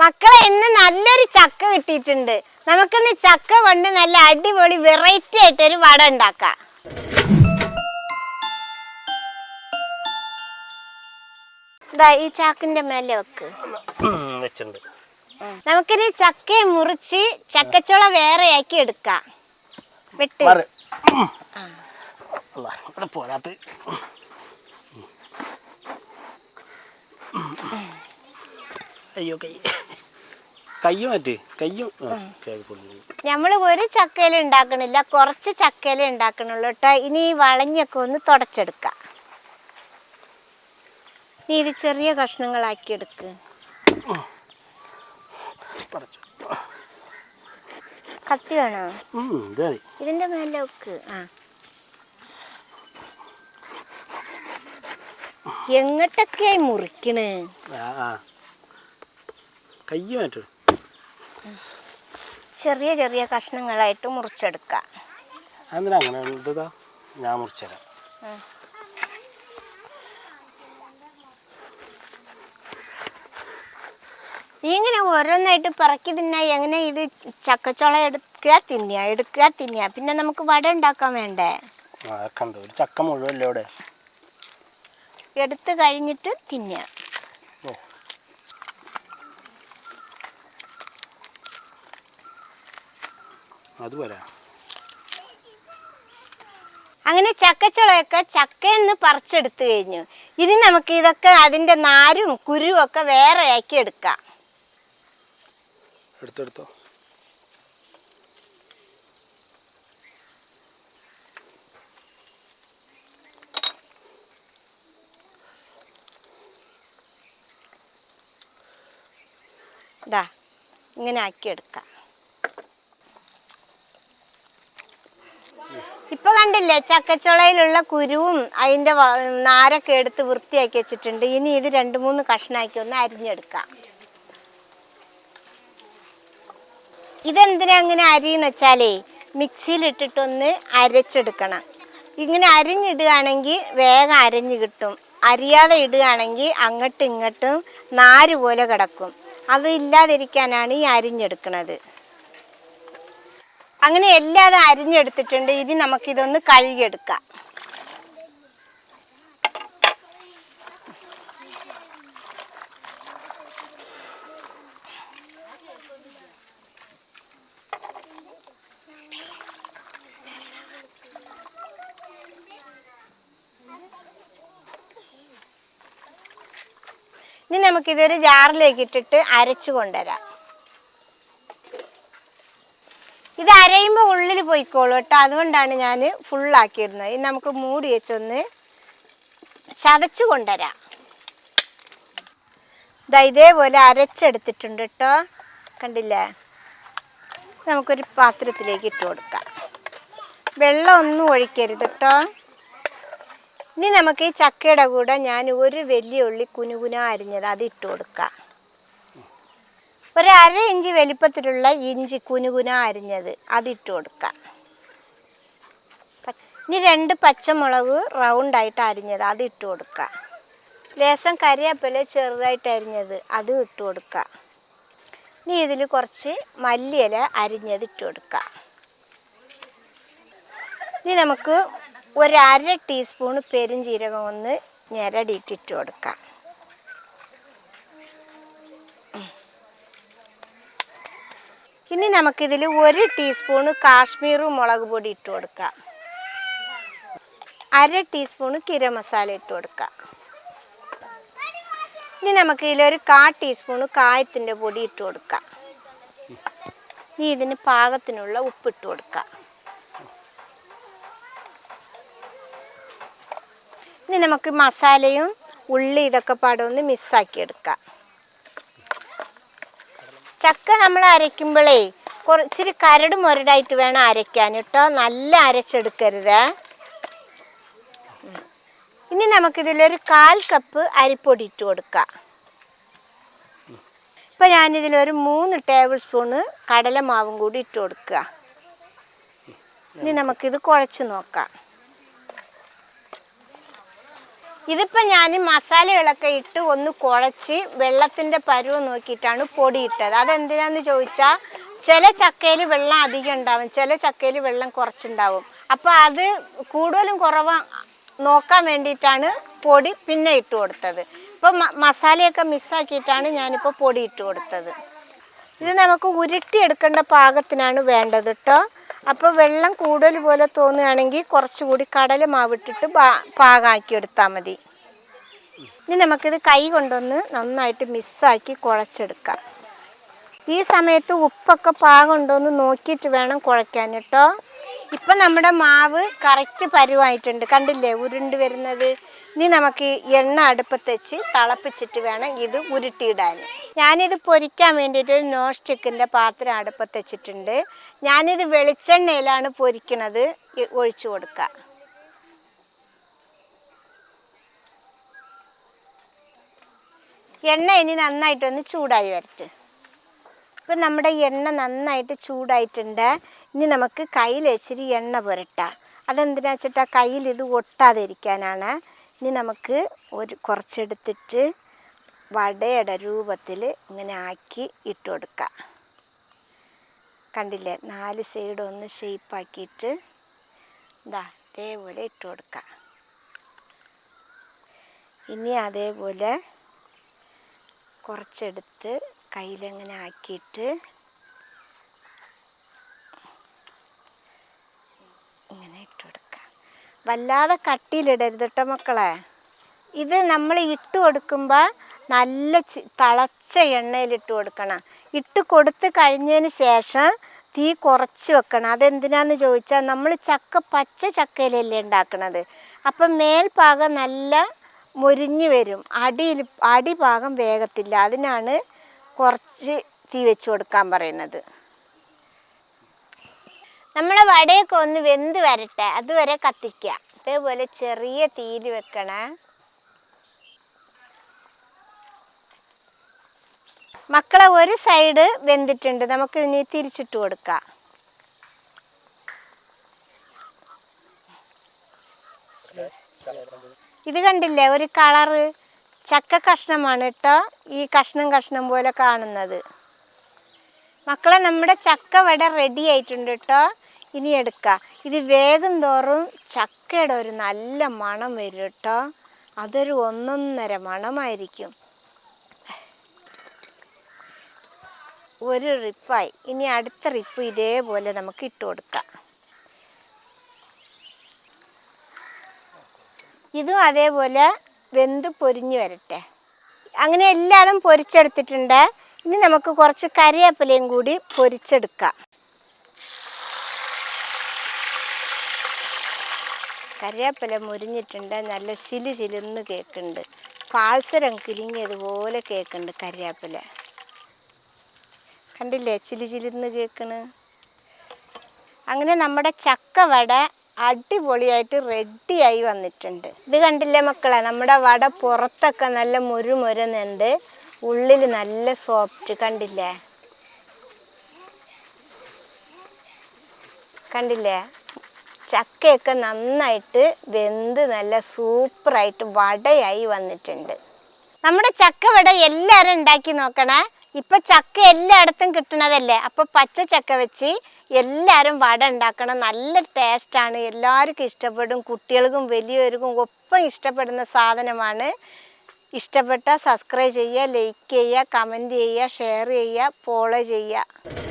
മക്കളെ ഇന്ന് നല്ലൊരു ചക്ക കിട്ടിയിട്ടുണ്ട്. നമുക്കിന്ന് ചക്ക കൊണ്ട് നല്ല അടിപൊളി വെറൈറ്റി ആയിട്ട് ഒരു വട ഉണ്ടാക്കാം. ഈ ചാക്കിന്റെ മേലെ വെക്ക്. നമുക്കിനി ചക്ക മുറിച്ച് ചക്കച്ചുള വേറെ ആക്കി എടുക്കാം. വെട്ട്. പോരാത്ത അയ്യോ കൈ. കയ്യോ മറ്റേ? കയ്യോ? നമ്മൾ ഒരു ചക്കയില ഉണ്ടാക്കണില്ല കുറച്ച് ചക്കയില ഉണ്ടാക്കണുള്ളൂ കേട്ടോ ഇനി ഈ വളഞ്ഞൊക്കെ ഒന്ന് തുടച്ചെടുക്കാം. നീ ഇത് ചെറിയ കഷ്ണങ്ങളാക്കി എടുക്ക്. കത്തി വേണോ? ഇതിന്റെ മേലെ വെക്ക്. ആ. എങ്ങോട്ടൊക്കെയായി മുറിക്കണ്? കയ്യ് മാറ്റു ചെറിയ ചെറിയ കഷ്ണങ്ങളായിട്ട് മുറിച്ചെടുക്കാം. എന്തിനാ അങ്ങനെ എന്താ ഞാൻ മുറിച്ചുതരാം. ഇങ്ങനെ ഓരോന്നായിട്ട് പറക്കി തിന്നാ എങ്ങനെ ഇത് ചക്കച്ചോള എടുക്കുക തിന്നുക എടുക്കുക തിന്നുക പിന്നെ നമുക്ക് വട ഉണ്ടാക്കാൻ വേണ്ടേ? ഒരു ചക്ക മുഴുവല്ലേ ഇവിടെ എടുത്തു കഴിഞ്ഞിട്ട് തിന്നുക അതുപോലെ അങ്ങനെ ചക്കച്ചുളയൊക്കെ ചക്കയെന്ന് പറിച്ചെടുത്ത് കഴിഞ്ഞു. ഇനി നമുക്ക് ഇതൊക്കെ അതിന്റെ നാരും കുരുവും ഒക്കെ വേറെ ആക്കി എടുക്കാം. എടുത്തെടുത്തോ. ഇതാ ഇങ്ങനെ ആക്കി എടുക്കാം. ഇപ്പൊ കണ്ടില്ലേ ചക്കച്ചുളയിലുള്ള കുരുവും അതിന്റെ നാരൊക്കെ എടുത്ത് വൃത്തിയാക്കി വെച്ചിട്ടുണ്ട്. ഇനി ഇത് രണ്ട് മൂന്ന് കഷ്ണാക്കി ഒന്ന് അരിഞ്ഞെടുക്കാം. ഇതെന്തിനാ അങ്ങനെ അരിയെന്ന് വെച്ചാലേ മിക്സിയിലിട്ടിട്ടൊന്ന് അരച്ചെടുക്കണം. ഇങ്ങനെ അരിഞ്ഞിടുകയാണെങ്കിൽ വേഗം അരഞ്ഞു കിട്ടും. അരിയാതെ ഇടുകയാണെങ്കിൽ അങ്ങോട്ടും ഇങ്ങോട്ടും നാര് പോലെ കിടക്കും. അത് ഇല്ലാതിരിക്കാനാണ് ഈ അരിഞ്ഞെടുക്കുന്നത് അങ്ങനെ എല്ലാതും അരിഞ്ഞെടുത്തിട്ടുണ്ട്. ഇനി നമുക്കിതൊന്ന് കഴുകിയെടുക്കാം. ഇനി നമുക്കിതൊരു ജാറിലേക്ക് ഇട്ടിട്ട് അരച്ചു കൊണ്ടുവരാം. ഇത് അരയുമ്പോൾ ഉള്ളിൽ പോയിക്കോളൂ കേട്ടോ. അതുകൊണ്ടാണ് ഞാൻ ഫുള്ളാക്കിയിരുന്നത് ഇത് നമുക്ക് മൂടി വെച്ചൊന്ന് ചതച്ചു കൊണ്ടുവരാം. ഇതാ ഇതേപോലെ അരച്ചെടുത്തിട്ടുണ്ട് കേട്ടോ. കണ്ടില്ലേ? നമുക്കൊരു പാത്രത്തിലേക്ക് ഇട്ട് കൊടുക്കാം. വെള്ളം ഒന്നും ഒഴിക്കരുത് കേട്ടോ. ഇനി നമുക്ക് ഈ ചക്കയുടെ കൂടെ ഞാൻ ഒരു വലിയ ഉള്ളി കുനുകുന അരിഞ്ഞത് അത് ഇട്ട് കൊടുക്കാം. ഒരു അര ഇഞ്ച് വലിപ്പത്തിലുള്ള ഇഞ്ചി കുനുകുന അരിഞ്ഞത് അതിട്ട് കൊടുക്കാം. പ- ഇനി രണ്ട് പച്ചമുളക് റൗണ്ടായിട്ട് അരിഞ്ഞത് അത് ഇട്ട് കൊടുക്കാം. ലേശം കരിയാപ്പില ചെറുതായിട്ട് അരിഞ്ഞത് അത് ഇട്ട് കൊടുക്കുക ഇനി ഇതിൽ കുറച്ച് മല്ലിയില അരിഞ്ഞത് ഇട്ട് കൊടുക്കുക ഇനി നമുക്ക് ഒരു അര ടീസ്പൂൺ പെരുംജീരകം ഒന്ന് ഞെരടിയിട്ടിട്ട് കൊടുക്കാം. ഇനി നമുക്കിതിൽ ഒരു ടീസ്പൂണ് കാശ്മീർ മുളക് പൊടി ഇട്ട് കൊടുക്കാം. അര ടീസ്പൂണ് കിര മസാല ഇട്ട് കൊടുക്കാം. ഇനി നമുക്ക് ഇതിലൊരു കാ ടീസ്പൂണ് കായത്തിന്റെ പൊടി ഇട്ട് കൊടുക്കാം. ഇനി ഇതിന് പാകത്തിനുള്ള ഉപ്പ് ഉപ്പിട്ട് കൊടുക്കാം. ഇനി നമുക്ക് മസാലയും ഉള്ളി ഇതൊക്കെ പാടൊന്ന് മിക്സാക്കി എടുക്കാം. ചക്ക നമ്മൾ അരയ്ക്കുമ്പോഴേ കുറച്ചിരി കരട് മുരടായിട്ട് വേണം അരയ്ക്കാൻ കേട്ടോ. നല്ല അരച്ചെടുക്കരുത്. ഇനി നമുക്കിതിലൊരു കാൽ കപ്പ് അരിപ്പൊടി ഇട്ട് കൊടുക്കാം. ഇപ്പം ഞാനിതിലൊരു മൂന്ന് ടേബിൾ സ്പൂണ് കടലമാവും കൂടി ഇട്ട് കൊടുക്കുക. ഇനി നമുക്കിത് കുഴച്ച് നോക്കാം. ഇതിപ്പോൾ ഞാൻ മസാലകളൊക്കെ ഇട്ട് ഒന്ന് കുഴച്ച് വെള്ളത്തിന്റെ പരുവ് നോക്കിയിട്ടാണ് പൊടി ഇട്ടത് അതെന്തിനാന്ന് ചോദിച്ചാൽ ചില ചക്കയിൽ വെള്ളം അധികം ഉണ്ടാവും ചില ചക്കയിൽ വെള്ളം കുറച്ചുണ്ടാവും. അപ്പോൾ അത് കൂടുതലും കുറവ് നോക്കാൻ വേണ്ടിയിട്ടാണ് പൊടി പിന്നെ ഇട്ട് കൊടുത്തത്. ഇപ്പോൾ മസാലയൊക്കെ മിസ്സാക്കിയിട്ടാണ് ഞാനിപ്പോൾ പൊടി ഇട്ട് കൊടുത്തത്. ഇത് നമുക്ക് ഉരുട്ടിയെടുക്കേണ്ട പാകത്തിനാണ് വേണ്ടത് കേട്ടോ അപ്പോൾ വെള്ളം കൂടുതൽ പോലെ തോന്നുകയാണെങ്കിൽ കുറച്ചുകൂടി കടല മാവിട്ടിട്ട് പാകാക്കി എടുത്താൽ മതി. ഇനി നമുക്കിത് കൈ കൊണ്ടൊന്ന് നന്നായിട്ട് മിസ്സാക്കി കുഴച്ചെടുക്കാം. ഈ സമയത്ത് ഉപ്പൊക്കെ പാകമുണ്ടോ എന്ന് നോക്കിയിട്ട് വേണം കുഴയ്ക്കാൻ കേട്ടോ. ഇപ്പം നമ്മുടെ മാവ് കറക്റ്റ് പരുവായിട്ടുണ്ട്. കണ്ടില്ലേ ഉരുണ്ട് വരുന്നത്? ഇനി നമുക്ക് എണ്ണ അടുപ്പത്ത് വെച്ച് തിളപ്പിച്ചിട്ട് വേണം ഇത് ഉരുട്ടിയിടാൻ. ഞാനിത് പൊരിക്കാൻ വേണ്ടിയിട്ട് നോൺ സ്റ്റിക്കിന്റെ പാത്രം അടുപ്പത്ത് വെച്ചിട്ടുണ്ട്. ഞാനിത് വെളിച്ചെണ്ണയിലാണ് പൊരിക്കണത്. ഒഴിച്ചു കൊടുക്കുക എണ്ണ ഇനി നന്നായിട്ടൊന്ന് ചൂടായി വരട്ടെ. ഇപ്പം നമ്മുടെ എണ്ണ നന്നായിട്ട് ചൂടായിട്ടുണ്ട്. ഇനി നമുക്ക് കയ്യിൽ വെച്ചിട്ട് എണ്ണ പുരട്ടാം. അതെന്തിനാ വെച്ചിട്ടാ? കയ്യിൽ ഇത് ഒട്ടാതിരിക്കാനാണ്. ഇനി നമുക്ക് ഒരു കുറച്ചെടുത്തിട്ട് വടയുടെ രൂപത്തിൽ ഇങ്ങനെ ആക്കി ഇട്ട് കൊടുക്കാം. കണ്ടില്ലേ? നാല് സൈഡ് ഒന്ന് ഷേപ്പാക്കിയിട്ട് ഇതാ അതേപോലെ ഇട്ട് കൊടുക്കുക ഇനി അതേപോലെ കുറച്ചെടുത്ത് കയ്യിലങ്ങനെ ആക്കിയിട്ട് ഇങ്ങനെ ഇട്ട് കൊടുക്കുക വല്ലാതെ കട്ടിയിലിടരുത് കേട്ടോ മക്കളെ. ഇത് നമ്മൾ ഇട്ട് കൊടുക്കുമ്പോൾ നല്ല തിളച്ച എണ്ണയിൽ ഇട്ട് കൊടുക്കണം. ഇട്ട് കൊടുത്ത് കഴിഞ്ഞതിന് ശേഷം തീ കുറച്ച് വെക്കണം. അതെന്തിനാന്ന് ചോദിച്ചാൽ നമ്മൾ ചക്ക പച്ച ചക്കയിലല്ലേ ഉണ്ടാക്കണത് അപ്പം മേൽഭാഗം നല്ല മുരിഞ്ഞ് വരും. അടിയിൽ അടിഭാഗം വേഗത്തില്ല. അതിനാണ് കുറച്ച് തീ വെച്ച് കൊടുക്കാൻ പറയുന്നത്. നമ്മളെ വടയൊക്കെ ഒന്ന് വെന്ത് വരട്ടെ. അതുവരെ കത്തിക്കുക അതേപോലെ ചെറിയ തീയിൽ വെക്കണേ. മക്കളെ ഒരു സൈഡ് വെന്തിട്ടുണ്ട്. നമുക്ക് ഇനി തിരിച്ചിട്ട് കൊടുക്കാം. ഇത് കണ്ടില്ലേ? ഒരു കളറ് ചക്ക കഷ്ണമാണ് കേട്ടോ ഈ കഷ്ണം കഷ്ണം പോലെ കാണുന്നത്. മക്കളെ നമ്മുടെ ചക്ക വട റെഡി ആയിട്ടുണ്ട് കേട്ടോ. ഇനി എടുക്കാം. ഇത് വേഗം തോറും ചക്കയുടെ ഒരു നല്ല മണം വരും കേട്ടോ. അതൊരു ഒന്നൊന്നര മണമായിരിക്കും. ഒരു റിപ്പായി. ഇനി അടുത്ത റിപ്പ് ഇതേപോലെ നമുക്ക് ഇട്ടു കൊടുക്കാം. ഇതും അതേപോലെ വെന്ത് പൊരിഞ്ഞു വരട്ടെ. അങ്ങനെ എല്ലാതും പൊരിച്ചെടുത്തിട്ടുണ്ട്. ഇനി നമുക്ക് കുറച്ച് കറിവേപ്പിലയും കൂടി പൊരിച്ചെടുക്കാം. കറിവേപ്പില മുരിഞ്ഞിട്ടുണ്ട്. നല്ല ചിലു ചിലുന്ന് കേൾക്കുന്നുണ്ട് പാൽസരം കിലിങ്ങിയതുപോലെ കേൾക്കുന്നുണ്ട് കറിവേപ്പില. കണ്ടില്ലേ ചിലു ചിലിന്ന് കേൾക്കണ് അങ്ങനെ നമ്മുടെ ചക്ക വട അടിപൊളിയായിട്ട് റെഡിയായി വന്നിട്ടുണ്ട്. ഇത് കണ്ടില്ലേ മക്കളെ? നമ്മുടെ വട പുറത്തൊക്കെ നല്ല മുരുമുരുന്നുണ്ട് ഉള്ളിൽ നല്ല സോഫ്റ്റ് കണ്ടില്ലേ? കണ്ടില്ലേ? ചക്കയൊക്കെ നന്നായിട്ട് വെന്ത് നല്ല സൂപ്പറായിട്ട് വടയായി വന്നിട്ടുണ്ട്. നമ്മുടെ ചക്ക വട എല്ലാവരും ഉണ്ടാക്കി നോക്കണേ. ഇപ്പം ചക്ക എല്ലായിടത്തും കിട്ടണതല്ലേ? അപ്പോൾ പച്ച ചക്ക വെച്ച് എല്ലാവരും വട ഉണ്ടാക്കണം. നല്ല ടേസ്റ്റാണ്. എല്ലാവർക്കും ഇഷ്ടപ്പെടും. കുട്ടികൾക്കും വലിയവർക്കും ഒപ്പം ഇഷ്ടപ്പെടുന്ന സാധനമാണ്. ഇഷ്ടപ്പെട്ട സബ്സ്ക്രൈബ് ചെയ്യുക ലൈക്ക് ചെയ്യുക കമന്റ് ചെയ്യുക ഷെയർ ചെയ്യുക ഫോളോ ചെയ്യുക.